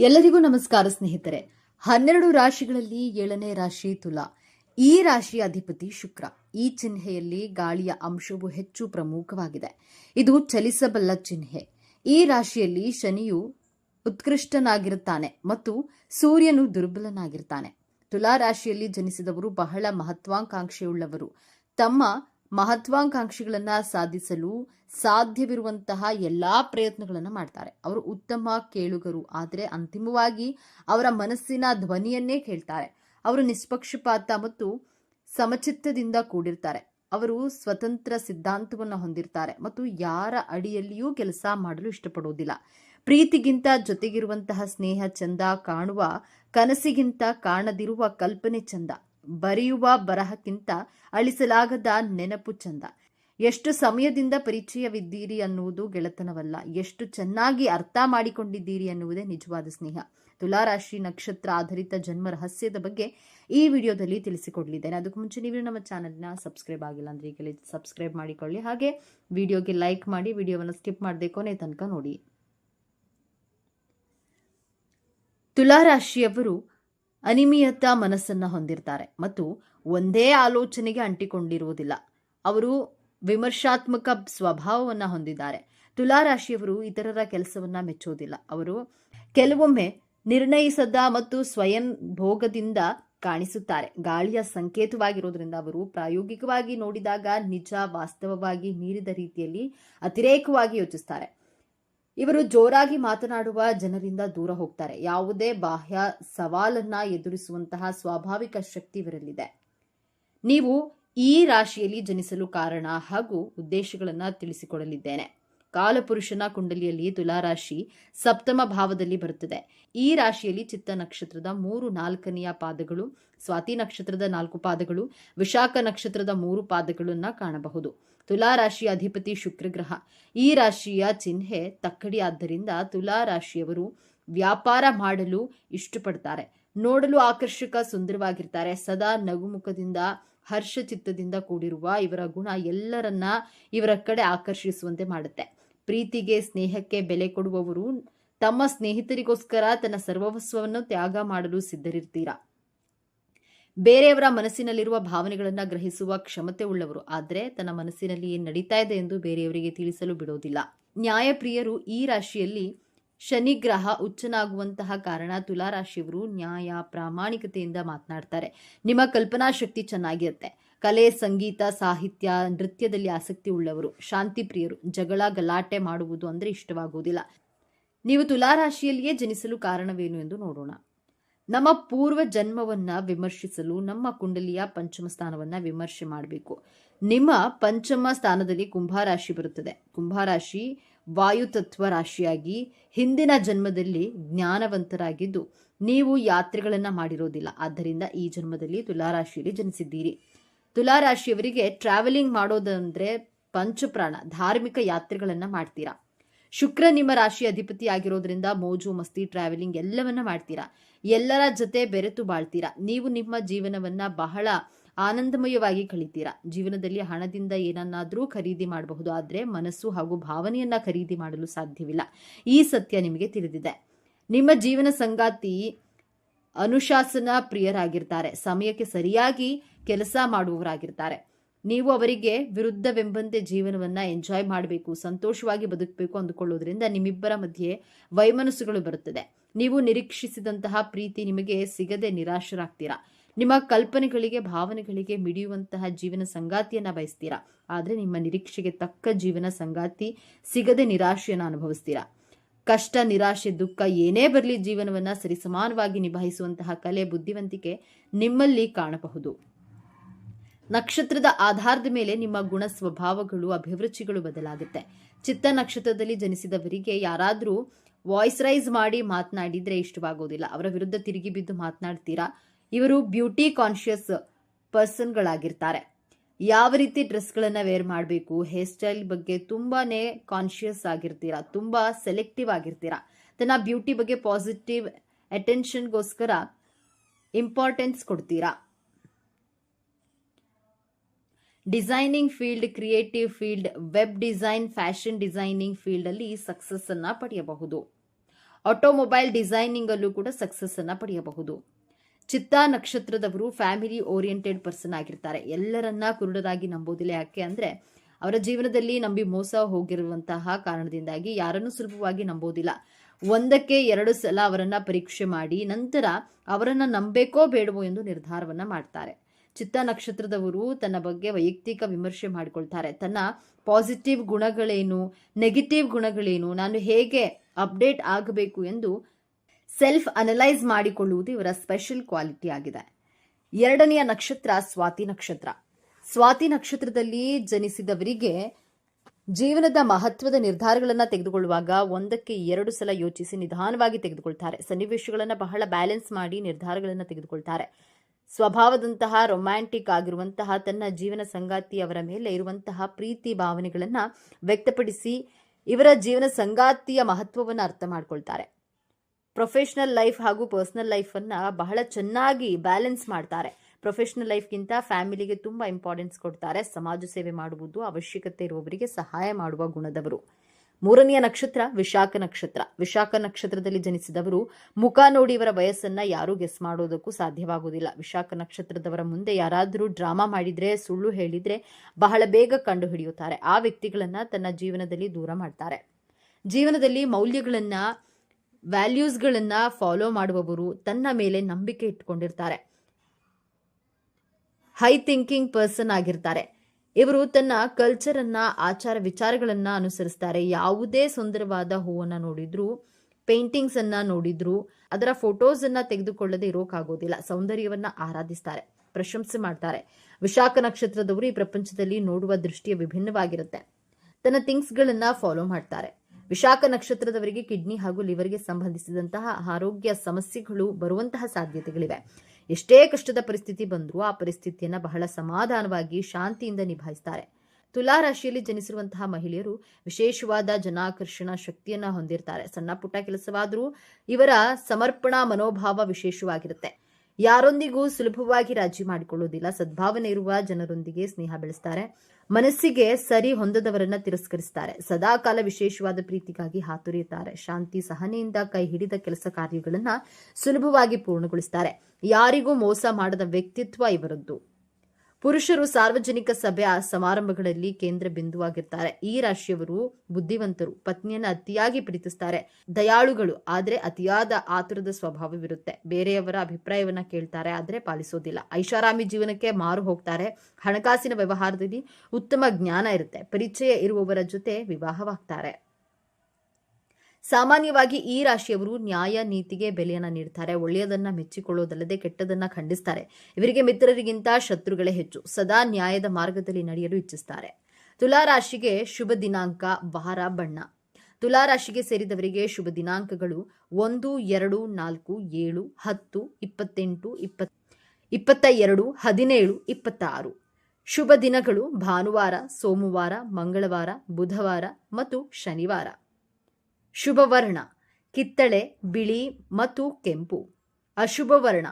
ಎಲ್ಲರಿಗೂ ನಮಸ್ಕಾರ ಸ್ನೇಹಿತರೆ. ಹನ್ನೆರಡು ರಾಶಿಗಳಲ್ಲಿ ಏಳನೇ ರಾಶಿ ತುಲಾ. ಈ ರಾಶಿಯ ಅಧಿಪತಿ ಶುಕ್ರ. ಈ ಚಿಹ್ನೆಯಲ್ಲಿ ಗಾಳಿಯ ಅಂಶವು ಹೆಚ್ಚು ಪ್ರಮುಖವಾಗಿದೆ. ಇದು ಚಲಿಸಬಲ್ಲ ಚಿಹ್ನೆ. ಈ ರಾಶಿಯಲ್ಲಿ ಶನಿಯು ಉತ್ಕೃಷ್ಟನಾಗಿರುತ್ತಾನೆ ಮತ್ತು ಸೂರ್ಯನು ದುರ್ಬಲನಾಗಿರ್ತಾನೆ. ತುಲಾ ರಾಶಿಯಲ್ಲಿ ಜನಿಸಿದವರು ಬಹಳ ಮಹತ್ವಾಕಾಂಕ್ಷೆಯುಳ್ಳವರು. ತಮ್ಮ ಮಹತ್ವಾಕಾಂಕ್ಷೆಗಳನ್ನ ಸಾಧಿಸಲು ಸಾಧ್ಯವಿರುವಂತಹ ಎಲ್ಲಾ ಪ್ರಯತ್ನಗಳನ್ನು ಮಾಡ್ತಾರೆ. ಅವರು ಉತ್ತಮ ಕೇಳುಗರು, ಆದರೆ ಅಂತಿಮವಾಗಿ ಅವರ ಮನಸ್ಸಿನ ಧ್ವನಿಯನ್ನೇ ಕೇಳ್ತಾರೆ. ಅವರು ನಿಷ್ಪಕ್ಷಪಾತ ಮತ್ತು ಸಮಚಿತ್ತದಿಂದ ಕೂಡಿರ್ತಾರೆ. ಅವರು ಸ್ವತಂತ್ರ ಸಿದ್ಧಾಂತವನ್ನು ಹೊಂದಿರ್ತಾರೆ ಮತ್ತು ಯಾರ ಅಡಿಯಲ್ಲಿಯೂ ಕೆಲಸ ಮಾಡಲು ಇಷ್ಟಪಡುವುದಿಲ್ಲ. ಪ್ರೀತಿಗಿಂತ ಜೊತೆಗಿರುವಂತಹ ಸ್ನೇಹ ಚಂದ ಕಾಣುವ, ಕನಸಿಗಿಂತ ಕಾಣದಿರುವ ಕಲ್ಪನೆ ಚಂದ. ಬರೆಯುವ ಬರಹಕ್ಕಿಂತ ಅಳಿಸಲಾಗದ ನೆನಪು ಚಂದ. ಎಷ್ಟು ಸಮಯದಿಂದ ಪರಿಚಯವಿದ್ದೀರಿ ಅನ್ನುವುದು ಗೆಳೆತನವಲ್ಲ. ಎಷ್ಟು ಚೆನ್ನಾಗಿ ಅರ್ಥ ಮಾಡಿಕೊಂಡಿದ್ದೀರಿ ಅನ್ನುವುದೇ ನಿಜವಾದ ಸ್ನೇಹ. ತುಲಾರಾಶಿ ನಕ್ಷತ್ರ ಆಧಾರಿತ ಜನ್ಮ ರಹಸ್ಯದ ಬಗ್ಗೆ ಈ ವಿಡಿಯೋದಲ್ಲಿ ತಿಳಿಸಿಕೊಡಲಿದ್ದೇನೆ. ಅದಕ್ಕೂ ಮುಂಚೆ ನೀವು ನಮ್ಮ ಚಾನಲ್ನ ಸಬ್ಸ್ಕ್ರೈಬ್ ಆಗಿಲ್ಲ ಅಂದ್ರೆ ಈಗಲೇ ಸಬ್ಸ್ಕ್ರೈಬ್ ಮಾಡಿಕೊಳ್ಳಿ. ಹಾಗೆ ವಿಡಿಯೋಗೆ ಲೈಕ್ ಮಾಡಿ, ವಿಡಿಯೋವನ್ನು ಸ್ಕಿಪ್ ಮಾಡದೆ ಕೊನೆ ತನಕ ನೋಡಿ. ತುಲಾರಾಶಿಯವರು ಅನಿಮಿಯತ ಮನಸ್ಸನ್ನ ಹೊಂದಿರ್ತಾರೆ ಮತ್ತು ಒಂದೇ ಆಲೋಚನೆಗೆ ಅಂಟಿಕೊಂಡಿರುವುದಿಲ್ಲ. ಅವರು ವಿಮರ್ಶಾತ್ಮಕ ಸ್ವಭಾವವನ್ನು ಹೊಂದಿದ್ದಾರೆ. ತುಲಾರಾಶಿಯವರು ಇತರರ ಕೆಲಸವನ್ನ ಮೆಚ್ಚುವುದಿಲ್ಲ. ಅವರು ಕೆಲವೊಮ್ಮೆ ನಿರ್ಣಯಿಸದ ಮತ್ತು ಸ್ವಯಂ ಭೋಗದಿಂದ ಕಾಣಿಸುತ್ತಾರೆ. ಗಾಳಿಯ ಸಂಕೇತವಾಗಿರುವುದರಿಂದ ಅವರು ಪ್ರಾಯೋಗಿಕವಾಗಿ ನೋಡಿದಾಗ ನಿಜ ವಾಸ್ತವವಾಗಿ ಮೀರಿದ ರೀತಿಯಲ್ಲಿ ಅತಿರೇಕವಾಗಿ ಯೋಚಿಸ್ತಾರೆ. ಇವರು ಜೋರಾಗಿ ಮಾತನಾಡುವ ಜನರಿಂದ ದೂರ ಹೋಗ್ತಾರೆ. ಯಾವುದೇ ಬಾಹ್ಯ ಸವಾಲನ್ನ ಎದುರಿಸುವಂತಹ ಸ್ವಾಭಾವಿಕ ಶಕ್ತಿ ಇವರಲ್ಲಿದೆ. ನೀವು ಈ ರಾಶಿಯಲ್ಲಿ ಜನಿಸಲು ಕಾರಣ ಹಾಗೂ ಉದ್ದೇಶಗಳನ್ನು ತಿಳಿಸಿಕೊಡಲಿದ್ದೇನೆ. ಕಾಲಪುರುಷನ ಕುಂಡಲಿಯಲ್ಲಿ ತುಲಾರಾಶಿ ಸಪ್ತಮ ಭಾವದಲ್ಲಿ ಬರುತ್ತದೆ. ಈ ರಾಶಿಯಲ್ಲಿ ಚಿತ್ತ ನಕ್ಷತ್ರದ ಮೂರು ನಾಲ್ಕನೆಯ ಪಾದಗಳು, ಸ್ವಾತಿ ನಕ್ಷತ್ರದ ನಾಲ್ಕು ಪಾದಗಳು, ವಿಶಾಖ ನಕ್ಷತ್ರದ ಮೂರು ಪಾದಗಳನ್ನು ಕಾಣಬಹುದು. ತುಲಾ ರಾಶಿಯ ಅಧಿಪತಿ ಶುಕ್ರ ಗ್ರಹ. ಈ ರಾಶಿಯ ಚಿಹ್ನೆ ತಕ್ಕಡಿ. ಆದ್ದರಿಂದ ತುಲಾ ರಾಶಿಯವರು ವ್ಯಾಪಾರ ಮಾಡಲು ಇಷ್ಟಪಡ್ತಾರೆ. ನೋಡಲು ಆಕರ್ಷಕ, ಸುಂದರವಾಗಿರ್ತಾರೆ. ಸದಾ ನಗುಮುಖದಿಂದ ಹರ್ಷ ಚಿತ್ತದಿಂದ ಕೂಡಿರುವ ಇವರ ಗುಣ ಎಲ್ಲರನ್ನ ಇವರ ಕಡೆ ಆಕರ್ಷಿಸುವಂತೆ ಮಾಡುತ್ತೆ. ಪ್ರೀತಿಗೆ, ಸ್ನೇಹಕ್ಕೆ ಬೆಲೆ ಕೊಡುವವರು ತಮ್ಮ ಸ್ನೇಹಿತರಿಗೋಸ್ಕರ ತನ್ನ ಸರ್ವಸ್ವವನ್ನು ತ್ಯಾಗ ಮಾಡಲು ಸಿದ್ಧರಿರ್ತೀರಾ? ಬೇರೆಯವರ ಮನಸ್ಸಿನಲ್ಲಿರುವ ಭಾವನೆಗಳನ್ನು ಗ್ರಹಿಸುವ ಕ್ಷಮತೆ ಉಳ್ಳವರು. ಆದರೆ ತನ್ನ ಮನಸ್ಸಿನಲ್ಲಿ ಏನು ನಡೀತಾ ಇದೆ ಎಂದು ಬೇರೆಯವರಿಗೆ ತಿಳಿಸಲು ಬಿಡೋದಿಲ್ಲ. ನ್ಯಾಯಪ್ರಿಯರು ಈ ರಾಶಿಯಲ್ಲಿ ಶನಿಗ್ರಹ ಉಚ್ಚನಾಗುವಂತಹ ಕಾರಣ ತುಲಾರಾಶಿಯವರು ನ್ಯಾಯ, ಪ್ರಾಮಾಣಿಕತೆಯಿಂದ ಮಾತನಾಡ್ತಾರೆ. ನಿಮ್ಮ ಕಲ್ಪನಾ ಶಕ್ತಿ ಚೆನ್ನಾಗಿರುತ್ತೆ. ಕಲೆ, ಸಂಗೀತ, ಸಾಹಿತ್ಯ, ನೃತ್ಯದಲ್ಲಿ ಆಸಕ್ತಿ ಉಳ್ಳವರು. ಶಾಂತಿ ಪ್ರಿಯರು. ಜಗಳ, ಗಲಾಟೆ ಮಾಡುವುದು ಅಂದರೆ ಇಷ್ಟವಾಗುವುದಿಲ್ಲ ನೀವು ತುಲಾರಾಶಿಯಲ್ಲಿಯೇ ಜನಿಸಲು ಕಾರಣವೇನು ಎಂದು ನೋಡೋಣ. ನಮ್ಮ ಪೂರ್ವ ಜನ್ಮವನ್ನ ವಿಮರ್ಶಿಸಲು, ನಮ್ಮ ಕುಂಡಲಿಯ ಪಂಚಮ ಸ್ಥಾನವನ್ನ ವಿಮರ್ಶೆ ಮಾಡಬೇಕು. ನಿಮ್ಮ ಪಂಚಮ ಸ್ಥಾನದಲ್ಲಿ ಕುಂಭಾರಾಶಿ ಬರುತ್ತದೆ. ಕುಂಭಾರಾಶಿ ವಾಯುತತ್ವ ರಾಶಿಯಾಗಿ ಹಿಂದಿನ ಜನ್ಮದಲ್ಲಿ ಜ್ಞಾನವಂತರಾಗಿದ್ದು, ನೀವು ಯಾತ್ರೆಗಳನ್ನ ಮಾಡಿರೋದಿಲ್ಲ. ಆದ್ದರಿಂದ ಈ ಜನ್ಮದಲ್ಲಿ ತುಲಾರಾಶಿಯಲ್ಲಿ ಜನಿಸಿದ್ದೀರಿ. ತುಲಾರಾಶಿಯವರಿಗೆ ಟ್ರಾವೆಲಿಂಗ್ ಮಾಡೋದಂದ್ರೆ ಪಂಚಪ್ರಾಣ, ಧಾರ್ಮಿಕ ಯಾತ್ರೆಗಳನ್ನ ಮಾಡ್ತೀರಾ? ಶುಕ್ರ ನಿಮ್ಮ ರಾಶಿ ಅಧಿಪತಿ ಆಗಿರೋದ್ರಿಂದ ಮೋಜು, ಮಸ್ತಿ ಟ್ರಾವೆಲಿಂಗ್ ಎಲ್ಲವನ್ನ ಮಾಡ್ತೀರಾ. ಎಲ್ಲರ ಜೊತೆ ಬೆರೆತು ಬಾಳ್ತೀರಾ. ನೀವು ನಿಮ್ಮ ಜೀವನವನ್ನ ಬಹಳ ಆನಂದಮಯವಾಗಿ ಕಳಿತೀರಾ. ಜೀವನದಲ್ಲಿ ಹಣದಿಂದ ಏನನ್ನಾದರೂ ಖರೀದಿ ಮಾಡಬಹುದು. ಆದರೆ ಮನಸ್ಸು ಹಾಗೂ ಭಾವನೆಯನ್ನ ಖರೀದಿ ಮಾಡಲು ಸಾಧ್ಯವಿಲ್ಲ. ಈ ಸತ್ಯ ನಿಮಗೆ ತಿಳಿದಿದೆ. ನಿಮ್ಮ ಜೀವನ ಸಂಗಾತಿ ಅನುಶಾಸನ ಪ್ರಿಯರಾಗಿರ್ತಾರೆ. ಸಮಯಕ್ಕೆ ಸರಿಯಾಗಿ ಕೆಲಸ ಮಾಡುವವರಾಗಿರ್ತಾರೆ. ನೀವು ಅವರಿಗೆ ವಿರುದ್ಧವೆಂಬಂತೆ ಜೀವನವನ್ನ ಎಂಜಾಯ್ ಮಾಡಬೇಕು, ಸಂತೋಷವಾಗಿ ಬದುಕಬೇಕು ಅಂದುಕೊಳ್ಳೋದ್ರಿಂದ ನಿಮ್ಮಿಬ್ಬರ ಮಧ್ಯೆ ವೈಮನಸ್ಸುಗಳು ಬರುತ್ತದೆ. ನೀವು ನಿರೀಕ್ಷಿಸಿದಂತಹ ಪ್ರೀತಿ ನಿಮಗೆ ಸಿಗದೆ ನಿರಾಶರಾಗ್ತೀರಾ? ನಿಮ್ಮ ಕಲ್ಪನೆಗಳಿಗೆ, ಭಾವನೆಗಳಿಗೆ ಮಿಡಿಯುವಂತಹ ಜೀವನ ಸಂಗಾತಿಯನ್ನ ಬಯಸ್ತೀರಾ? ಆದರೆ ನಿಮ್ಮ ನಿರೀಕ್ಷೆಗೆ ತಕ್ಕ ಜೀವನ ಸಂಗಾತಿ ಸಿಗದೆ ನಿರಾಶೆಯನ್ನು ಅನುಭವಿಸ್ತೀರಾ? ಕಷ್ಟ, ನಿರಾಶೆ, ದುಃಖ ಏನೇ ಬರಲಿ ಜೀವನವನ್ನ ಸರಿಸಮಾನವಾಗಿ ನಿಭಾಯಿಸುವಂತಹ ಕಲೆ, ಬುದ್ಧಿವಂತಿಕೆ ನಿಮ್ಮಲ್ಲಿ ಕಾಣಬಹುದು. ನಕ್ಷತ್ರದ ಆಧಾರದ ಮೇಲೆ ನಿಮ್ಮ ಗುಣ ಸ್ವಭಾವಗಳು, ಅಭಿರುಚಿಗಳು ಬದಲಾಗುತ್ತೆ. ಚಿತ್ತ ನಕ್ಷತ್ರದಲ್ಲಿ ಜನಿಸಿದವರಿಗೆ ಯಾರಾದರೂ ವಾಯ್ಸ್ ರೈಸ್ ಮಾಡಿ ಮಾತನಾಡಿದ್ರೆ ಇಷ್ಟವಾಗೋದಿಲ್ಲ. ಅವರ ವಿರುದ್ಧ ತಿರುಗಿ ಬಿದ್ದು ಮಾತನಾಡ್ತೀರಾ? ಇವರು ಬ್ಯೂಟಿ ಕಾನ್ಶಿಯಸ್ ಪರ್ಸನ್ಗಳಾಗಿರ್ತಾರೆ ಯಾವ ರೀತಿ ಡ್ರೆಸ್ಗಳನ್ನು ವೇರ್ ಮಾಡಬೇಕು? ಹೇರ್ ಸ್ಟೈಲ್ ಬಗ್ಗೆ ತುಂಬಾನೇ ಕಾನ್ಶಿಯಸ್ ಆಗಿರ್ತೀರಾ? ತುಂಬ ಸೆಲೆಕ್ಟಿವ್ ಆಗಿರ್ತೀರಾ? ತನ್ನ ಬ್ಯೂಟಿ ಬಗ್ಗೆ ಪಾಸಿಟಿವ್ ಅಟೆನ್ಷನ್ಗೋಸ್ಕರ ಇಂಪಾರ್ಟೆನ್ಸ್ ಕೊಡ್ತೀರಾ? Designing field, creative field, web design, fashion designing field ಅಲ್ಲಿ ಸಕ್ಸಸ್ ಅನ್ನ ಪಡೆಯಬಹುದು. ಆಟೋಮೊಬೈಲ್ ಡಿಸೈನಿಂಗ್ ಅಲ್ಲೂ ಕೂಡ ಸಕ್ಸಸ್ ಅನ್ನ ಪಡೆಯಬಹುದು. ಚಿತ್ತಾ ನಕ್ಷತ್ರದವರು ಫ್ಯಾಮಿಲಿ ಓರಿಯೆಂಟೆಡ್ ಪರ್ಸನ್ ಆಗಿರ್ತಾರೆ. ಎಲ್ಲರನ್ನ ಕುರುಡರಾಗಿ ನಂಬೋದಿಲ್ಲ. ಯಾಕೆ ಅಂದ್ರೆ ಅವರ ಜೀವನದಲ್ಲಿ ನಂಬಿ ಮೋಸ ಹೋಗಿರುವಂತಹ ಕಾರಣದಿಂದಾಗಿ ಯಾರನ್ನು ಸುಲಭವಾಗಿ ನಂಬೋದಿಲ್ಲ. ಒಂದಕ್ಕೆ ಎರಡು ಸಲ ಅವರನ್ನ ಪರೀಕ್ಷೆ ಮಾಡಿ ನಂತರ ಅವರನ್ನ ನಂಬೇಕೋ ಬೇಡವೋ ಎಂದು ನಿರ್ಧಾರವನ್ನ ಮಾಡ್ತಾರೆ. ಚಿತ್ತ ನಕ್ಷತ್ರದವರು ತನ್ನ ಬಗ್ಗೆ ವೈಯಕ್ತಿಕ ವಿಮರ್ಶೆ ಮಾಡಿಕೊಳ್ತಾರೆ. ತನ್ನ ಪಾಸಿಟಿವ್ ಗುಣಗಳೇನು ನೆಗೆಟಿವ್ ಗುಣಗಳೇನು, ನಾನು ಹೇಗೆ ಅಪ್ಡೇಟ್ ಆಗಬೇಕು ಎಂದು ಸೆಲ್ಫ್ ಅನಲೈಸ್ ಮಾಡಿಕೊಳ್ಳುವುದು ಇವರ ಸ್ಪೆಷಲ್ ಕ್ವಾಲಿಟಿ ಆಗಿದೆ. ಎರಡನೆಯ ನಕ್ಷತ್ರ ಸ್ವಾತಿ ನಕ್ಷತ್ರ. ಸ್ವಾತಿ ನಕ್ಷತ್ರದಲ್ಲಿ ಜನಿಸಿದವರಿಗೆ ಜೀವನದ ಮಹತ್ವದ ನಿರ್ಧಾರಗಳನ್ನು ತೆಗೆದುಕೊಳ್ಳುವಾಗ ಒಂದಕ್ಕೆ ಎರಡು ಸಲ ಯೋಚಿಸಿ ನಿಧಾನವಾಗಿ ತೆಗೆದುಕೊಳ್ತಾರೆ. ಸನ್ನಿವೇಶಗಳನ್ನು ಬಹಳ ಬ್ಯಾಲೆನ್ಸ್ ಮಾಡಿ ನಿರ್ಧಾರಗಳನ್ನು ತೆಗೆದುಕೊಳ್ತಾರೆ. ಸ್ವಭಾವದಂತಹ ರೊಮ್ಯಾಂಟಿಕ್ ಆಗಿರುವಂತಹ ತನ್ನ ಜೀವನ ಸಂಗಾತಿ ಅವರ ಮೇಲೆ ಇರುವಂತಹ ಪ್ರೀತಿ ಭಾವನೆಗಳನ್ನು ವ್ಯಕ್ತಪಡಿಸಿ ಇವರ ಜೀವನ ಸಂಗಾತಿಯ ಮಹತ್ವವನ್ನು ಅರ್ಥ ಮಾಡ್ಕೊಳ್ತಾರೆ. ಪ್ರೊಫೆಷನಲ್ ಲೈಫ್ ಹಾಗೂ ಪರ್ಸನಲ್ ಲೈಫನ್ನು ಬಹಳ ಚೆನ್ನಾಗಿ ಬ್ಯಾಲೆನ್ಸ್ ಮಾಡ್ತಾರೆ. ಪ್ರೊಫೆಷನಲ್ ಲೈಫ್ಗಿಂತ ಫ್ಯಾಮಿಲಿಗೆ ತುಂಬ ಇಂಪಾರ್ಟೆನ್ಸ್ ಕೊಡ್ತಾರೆ. ಸಮಾಜ ಸೇವೆ ಮಾಡುವುದು ಅವಶ್ಯಕತೆ ಇರುವವರಿಗೆ ಸಹಾಯ ಮಾಡುವ ಗುಣದವರು. ಮೂರನೆಯ ನಕ್ಷತ್ರ ವಿಶಾಖ ನಕ್ಷತ್ರ. ವಿಶಾಖ ನಕ್ಷತ್ರದಲ್ಲಿ ಜನಿಸಿದವರು ಮುಖ ನೋಡಿ ಇವರ ವಯಸ್ಸನ್ನ ಯಾರೂ ಗೆಸ್ ಮಾಡೋದಕ್ಕೂ ಸಾಧ್ಯವಾಗುವುದಿಲ್ಲ. ವಿಶಾಖ ನಕ್ಷತ್ರದವರ ಮುಂದೆ ಯಾರಾದರೂ ಡ್ರಾಮಾ ಮಾಡಿದ್ರೆ, ಸುಳ್ಳು ಹೇಳಿದ್ರೆ ಬಹಳ ಬೇಗ ಕಂಡು ಹಿಡಿಯುತ್ತಾರೆ ಆ ವ್ಯಕ್ತಿಗಳನ್ನ ತನ್ನ ಜೀವನದಲ್ಲಿ ದೂರ ಮಾಡ್ತಾರೆ. ಜೀವನದಲ್ಲಿ ಮೌಲ್ಯಗಳನ್ನ ವ್ಯಾಲ್ಯೂಸ್ಗಳನ್ನ ಫಾಲೋ ಮಾಡುವವರು ತನ್ನ ಮೇಲೆ ನಂಬಿಕೆ ಇಟ್ಕೊಂಡಿರ್ತಾರೆ. ಹೈ ಥಿಂಕಿಂಗ್ ಪರ್ಸನ್ ಆಗಿರ್ತಾರೆ. ಇವರು ತನ್ನ ಕಲ್ಚರ್ ಅನ್ನ, ಆಚಾರ ವಿಚಾರಗಳನ್ನ ಅನುಸರಿಸ್ತಾರೆ. ಯಾವುದೇ ಸುಂದರವಾದ ಹೂವನ್ನ ನೋಡಿದ್ರು ಪೇಂಟಿಂಗ್ಸ್ ಅನ್ನ ನೋಡಿದ್ರು, ಅದರ ಫೋಟೋಸ್ ಅನ್ನ ತೆಗೆದುಕೊಳ್ಳದೆ ಇರೋಕ್ಕಾಗೋದಿಲ್ಲ ಸೌಂದರ್ಯವನ್ನ ಆರಾಧಿಸ್ತಾರೆ, ಪ್ರಶಂಸೆ ಮಾಡ್ತಾರೆ. ವಿಶಾಖ ನಕ್ಷತ್ರದವರು ಈ ಪ್ರಪಂಚದಲ್ಲಿ ನೋಡುವ ದೃಷ್ಟಿಯ ವಿಭಿನ್ನವಾಗಿರುತ್ತೆ. ತನ್ನ ಥಿಂಗ್ಸ್ಗಳನ್ನ ಫಾಲೋ ಮಾಡ್ತಾರೆ. ವಿಶಾಖ ನಕ್ಷತ್ರದವರಿಗೆ ಕಿಡ್ನಿ ಹಾಗೂ ಲಿವರ್ಗೆ ಸಂಬಂಧಿಸಿದಂತಹ ಆರೋಗ್ಯ ಸಮಸ್ಯೆಗಳು ಬರುವಂತಹ ಸಾಧ್ಯತೆಗಳಿವೆ. ಎಷ್ಟೇ ಕಷ್ಟದ ಪರಿಸ್ಥಿತಿ ಬಂದರೂ ಆ ಪರಿಸ್ಥಿತಿಯನ್ನ ಬಹಳ ಸಮಾಧಾನವಾಗಿ, ಶಾಂತಿಯಿಂದ ನಿಭಾಯಿಸ್ತಾರೆ. ತುಲಾ ರಾಶಿಯಲ್ಲಿ ಜನಿಸಿರುವಂತಹ ಮಹಿಳೆಯರು ವಿಶೇಷವಾದ ಜನಾಕರ್ಷಣ ಶಕ್ತಿಯನ್ನ ಹೊಂದಿರ್ತಾರೆ. ಸಣ್ಣ ಪುಟ್ಟ ಕೆಲಸವಾದರೂ ಇವರ ಸಮರ್ಪಣಾ ಮನೋಭಾವ ವಿಶೇಷವಾಗಿರುತ್ತೆ. ಯಾರೊಂದಿಗೂ ಸುಲಭವಾಗಿ ರಾಜಿ ಮಾಡಿಕೊಳ್ಳುವುದಿಲ್ಲ ಸದ್ಭಾವನೆ ಇರುವ ಜನರೊಂದಿಗೆ ಸ್ನೇಹ ಬೆಳೆಸ್ತಾರೆ. ಮನಸ್ಸಿಗೆ ಸರಿ ಹೊಂದದವರನ್ನ ತಿರಸ್ಕರಿಸ್ತಾರೆ. ಸದಾಕಾಲ ವಿಶೇಷವಾದ ಪ್ರೀತಿಗಾಗಿ ಹಾತೊರೆಯುತ್ತಾರೆ. ಶಾಂತಿ, ಸಹನೆಯಿಂದ ಕೈ ಹಿಡಿದ ಕೆಲಸ ಕಾರ್ಯಗಳನ್ನ ಸುಲಭವಾಗಿ ಪೂರ್ಣಗೊಳಿಸ್ತಾರೆ. ಯಾರಿಗೂ ಮೋಸ ಮಾಡದ ವ್ಯಕ್ತಿತ್ವ ಇವರದ್ದು. ಪುರುಷರು ಸಾರ್ವಜನಿಕ ಸಭೆ ಸಮಾರಂಭಗಳಲ್ಲಿ ಕೇಂದ್ರ ಬಿಂದುವಾಗಿರ್ತಾರೆ. ಈ ರಾಶಿಯವರು ಬುದ್ಧಿವಂತರು, ಪತ್ನಿಯನ್ನ ಅತಿಯಾಗಿ ಪ್ರೀತಿಸ್ತಾರೆ. ದಯಾಳುಗಳು, ಆದರೆ ಅತಿಯಾದ ಆತುರದ ಸ್ವಭಾವವಿರುತ್ತೆ. ಬೇರೆಯವರ ಅಭಿಪ್ರಾಯವನ್ನ ಕೇಳ್ತಾರೆ, ಆದರೆ ಪಾಲಿಸೋದಿಲ್ಲ. ಐಷಾರಾಮಿ ಜೀವನಕ್ಕೆ ಮಾರು ಹೋಗ್ತಾರೆ. ಹಣಕಾಸಿನ ವ್ಯವಹಾರದಲ್ಲಿ ಉತ್ತಮ ಜ್ಞಾನ ಇರುತ್ತೆ. ಪರಿಚಯ ಇರುವವರ ಜೊತೆ ವಿವಾಹವಾಗ್ತಾರೆ. ಸಾಮಾನ್ಯವಾಗಿ ಈ ರಾಶಿಯವರು ನ್ಯಾಯ ನೀತಿಗೆ ಬೆಲೆಯನ್ನ ನೀಡ್ತಾರೆ, ಒಳ್ಳೆಯದನ್ನ ಮೆಚ್ಚಿಕೊಳ್ಳೋದಲ್ಲದೆ ಕೆಟ್ಟದನ್ನ ಖಂಡಿಸ್ತಾರೆ. ಇವರಿಗೆ ಮಿತ್ರರಿಗಿಂತ ಶತ್ರುಗಳೇ ಹೆಚ್ಚು, ಸದಾ ನ್ಯಾಯದ ಮಾರ್ಗದಲ್ಲಿ ನಡೆಯಲು ಇಚ್ಛಿಸ್ತಾರೆ. ತುಲಾ ರಾಶಿಗೆ ಶುಭ ದಿನಾಂಕ ವಾರ ಬಣ್ಣ. ತುಲಾ ರಾಶಿಗೆ ಸೇರಿದವರಿಗೆ ಶುಭ ದಿನಾಂಕಗಳು ಒಂದು, ಎರಡು, ನಾಲ್ಕು, ಏಳು, ಹತ್ತು, ಇಪ್ಪತ್ತೆಂಟು, ಇಪ್ಪತ್, ಇಪ್ಪತ್ತ ಎರಡು, ಹದಿನೇಳು, ಇಪ್ಪತ್ತಾರು. ಶುಭ ದಿನಗಳು ಭಾನುವಾರ, ಸೋಮವಾರ, ಮಂಗಳವಾರ, ಬುಧವಾರ ಮತ್ತು ಶನಿವಾರ. ಶುಭ ವರ್ಣ ಕಿತ್ತಳೆ, ಬಿಳಿ ಮತ್ತು ಕೆಂಪು. ಅಶುಭವರ್ಣ.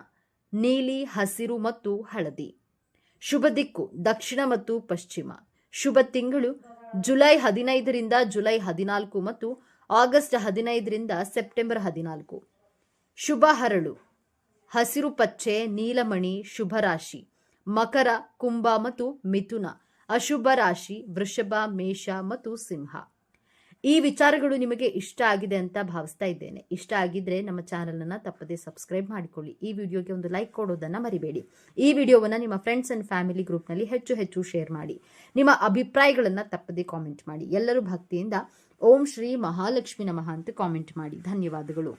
ನೀಲಿ, ಹಸಿರು ಮತ್ತು ಹಳದಿ. ಶುಭ ದಿಕ್ಕು, ದಕ್ಷಿಣ ಮತ್ತು ಪಶ್ಚಿಮ. ಶುಭ ತಿಂಗಳು ಜುಲೈ ಹದಿನೈದರಿಂದ ಜುಲೈ ಹದಿನಾಲ್ಕು ಮತ್ತು ಆಗಸ್ಟ್ ಹದಿನೈದರಿಂದ ಸೆಪ್ಟೆಂಬರ್ ಹದಿನಾಲ್ಕು. ಶುಭ ಹರಳು. ಹಸಿರು ಪಚ್ಚೆ, ನೀಲಮಣಿ, ಶುಭ ರಾಶಿ. ಮಕರ, ಕುಂಭ ಮತ್ತು ಮಿಥುನ. ಅಶುಭ ರಾಶಿ, ವೃಷಭ, ಮೇಷ ಮತ್ತು ಸಿಂಹ. ಈ ವಿಚಾರಗಳು ನಿಮಗೆ ಇಷ್ಟ ಆಗಿದೆ ಅಂತ ಭಾವಿಸ್ತಾ ಇದ್ದೇನೆ. ಇಷ್ಟ ಆಗಿದ್ರೆ ನಮ್ಮ ಚಾನಲನ್ನು ತಪ್ಪದೆ ಸಬ್ಸ್ಕ್ರೈಬ್ ಮಾಡಿಕೊಳ್ಳಿ. ಈ ವಿಡಿಯೋಗೆ ಒಂದು ಲೈಕ್ ಕೊಡೋದನ್ನು ಮರಿಬೇಡಿ. ಈ ವಿಡಿಯೋವನ್ನು ನಿಮ್ಮ ಫ್ರೆಂಡ್ಸ್ ಅಂಡ್ ಫ್ಯಾಮಿಲಿ ಗ್ರೂಪ್ನಲ್ಲಿ ಹೆಚ್ಚು ಹೆಚ್ಚು ಶೇರ್ ಮಾಡಿ. ನಿಮ್ಮ ಅಭಿಪ್ರಾಯಗಳನ್ನು ತಪ್ಪದೆ ಕಾಮೆಂಟ್ ಮಾಡಿ. ಎಲ್ಲರೂ ಭಕ್ತಿಯಿಂದ ಓಂ ಶ್ರೀ ಮಹಾಲಕ್ಷ್ಮಿ ನಮಃ ಅಂತ ಕಾಮೆಂಟ್ ಮಾಡಿ. ಧನ್ಯವಾದಗಳು.